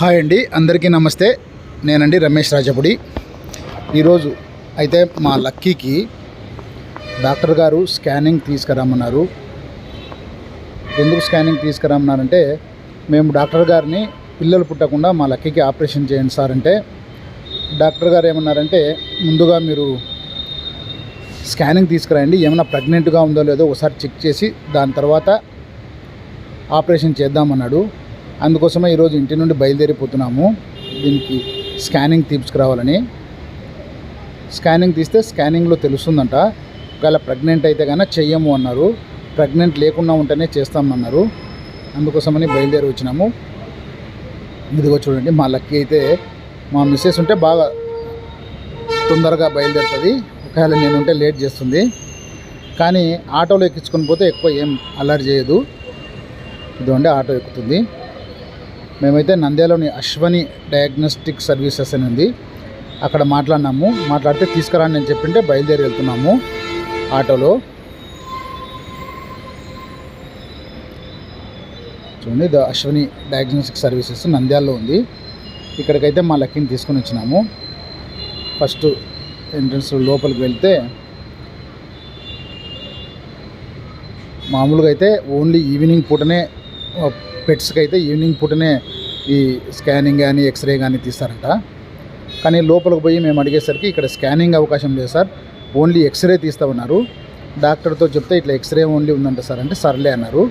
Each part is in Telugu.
హాయ్ అండి అందరికీ నమస్తే. నేనండి రమేష్ రాజపుడి. ఈరోజు అయితే మా లక్కీకి డాక్టర్ గారు స్కానింగ్ తీసుకురమ్మన్నారు. ఎందుకు స్కానింగ్ తీసుకురామన్నారంటే మేము డాక్టర్ గారిని పిల్లలు పుట్టకుండా మా లక్కీకి ఆపరేషన్ చేయండి సార్ అంటే డాక్టర్ గారు ఏమన్నారంటే ముందుగా మీరు స్కానింగ్ తీసుకురండి ఏమైనా ప్రెగ్నెంట్గా ఉందో లేదో ఒకసారి చెక్ చేసి దాని తర్వాత ఆపరేషన్ చేద్దామన్నాడు. అందుకోసమే ఈరోజు ఇంటి నుండి బయలుదేరిపోతున్నాము. దీనికి స్కానింగ్ తీసుకురావాలని స్కానింగ్ తీస్తే స్కానింగ్లో తెలుస్తుందంట. ఒకవేళ ప్రెగ్నెంట్ అయితే కానీ చెయ్యము అన్నారు. ప్రెగ్నెంట్ లేకుండా ఉంటేనే చేస్తామన్నారు. అందుకోసమని బయలుదేరి వచ్చినాము. ఇదిగో చూడండి మా లక్కీ అయితే మా మిస్సెస్ ఉంటే బాగా తొందరగా బయలుదేరుతుంది. ఒకవేళ నేను ఉంటే లేట్ చేస్తుంది. కానీ ఆటోలో ఎక్కించుకొని పోతే ఎక్కువ ఏం అల్లరి చేయదు. ఇదిగోండి ఆటో ఎక్కుతుంది. మేమైతే నంద్యాలోని అశ్వని డయాగ్నోస్టిక్ సర్వీసెస్ అని ఉంది. అక్కడ మాట్లాడినాము. మాట్లాడితే తీసుకురాని నేను చెప్పింటే బయలుదేరి వెళ్తున్నాము ఆటోలో. చూడండి ద అశ్వని డయాగ్నోస్టిక్ సర్వీసెస్ నంద్యాలలో ఉంది. ఇక్కడికైతే మా లక్కీని తీసుకొని వచ్చినాము. ఫస్ట్ ఎంట్రన్స్ లోపలికి వెళ్తే మామూలుగా అయితే ఓన్లీ ఈవినింగ్ పూటనే పెట్స్కి అయితే ఈవినింగ్ పూటనే ఈ స్కానింగ్ కానీ ఎక్స్రే కానీ తీస్తారంట. కానీ లోపలికి పోయి మేము అడిగేసరికి ఇక్కడ స్కానింగ్ అవకాశం లేదు సార్. ఓన్లీ ఎక్స్రే తీస్తామన్నారు డాక్టర్తో చెప్తే ఇట్లా ఎక్స్రే ఓన్లీ ఉందంట సార్ అంటే సర్లే అన్నారు.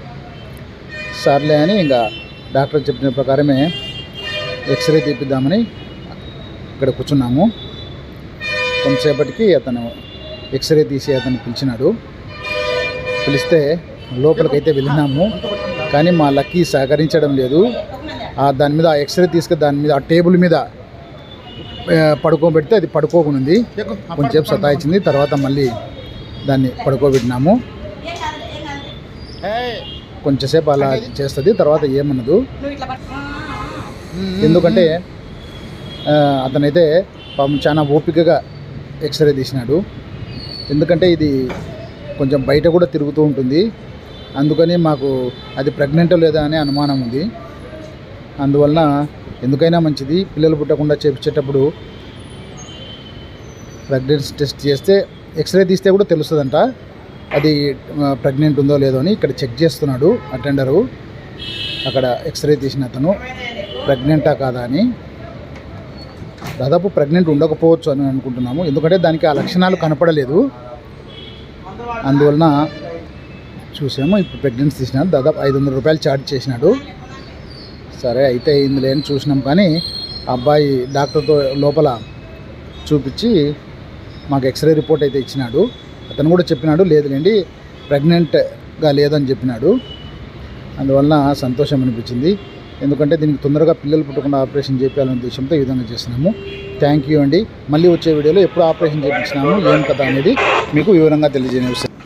సర్లే అని ఇంకా డాక్టర్ చెప్పిన ప్రకారమే ఎక్స్రే తీపిద్దామని ఇక్కడ కూర్చున్నాము. కొంతసేపటికి అతను ఎక్స్రే తీసి అతను పిలిచినాడు. పిలిస్తే లోపలికైతే వెళ్ళినాము. కానీ మా లక్కీ సహకరించడం లేదు. దాని మీద ఆ ఎక్స్రే తీసుకు దాని మీద ఆ టేబుల్ మీద పడుకోబెడితే అది పడుకోకునుంది కొంచెంసేపు సతాయించింది. తర్వాత మళ్ళీ దాన్ని పడుకోబెట్టినాము. కొంచెంసేపు అలా చేస్తుంది. తర్వాత ఏమన్నదు ఎందుకంటే అతనైతే పాపం చాలా ఓపికగా ఎక్స్రే తీసినాడు. ఎందుకంటే ఇది కొంచెం బయట కూడా తిరుగుతూ ఉంటుంది. అందుకని మాకు అది ప్రెగ్నెంట్ లేదా అనే అనుమానం ఉంది. అందువలన ఎందుకైనా మంచిది. పిల్లలు పుట్టకుండా చేపించేటప్పుడు ప్రెగ్నెన్సీ టెస్ట్ చేస్తే ఎక్స్రే తీస్తే కూడా తెలుస్తుందంట. అది ప్రెగ్నెంట్ ఉందో లేదో అని ఇక్కడ చెక్ చేస్తున్నాడు అటెండరు అక్కడ ఎక్స్రే తీసిన అతను ప్రెగ్నెంటా కాదా అని. దాదాపు ప్రెగ్నెంట్ ఉండకపోవచ్చు అని అనుకుంటున్నాము. ఎందుకంటే దానికి ఆ లక్షణాలు కనపడలేదు. అందువలన చూసాము. ఇప్పుడు ప్రెగ్నెన్సీ తీసినాడు. దాదాపు ఐదు వందల రూపాయలు ఛార్జ్ చేసినాడు. సరే అయితే ఇందులో అని చూసినాం కానీ ఆ అబ్బాయి డాక్టర్తో లోపల చూపించి మాకు ఎక్స్రే రిపోర్ట్ అయితే ఇచ్చినాడు. అతను కూడా చెప్పినాడు లేదులేండి ప్రెగ్నెంట్గా లేదని చెప్పినాడు. అందువలన సంతోషం అనిపించింది. ఎందుకంటే దీనికి తొందరగా పిల్లలు పుట్టకుండా ఆపరేషన్ చేయాలనే ఉద్దేశంతో ఈ విధంగా చేస్తున్నాము థ్యాంక్ యూ అండి. మళ్ళీ వచ్చే వీడియోలో ఎప్పుడు ఆపరేషన్ చేయించినాము ఏం కదా అనేది మీకు వివరంగా తెలియజేయని.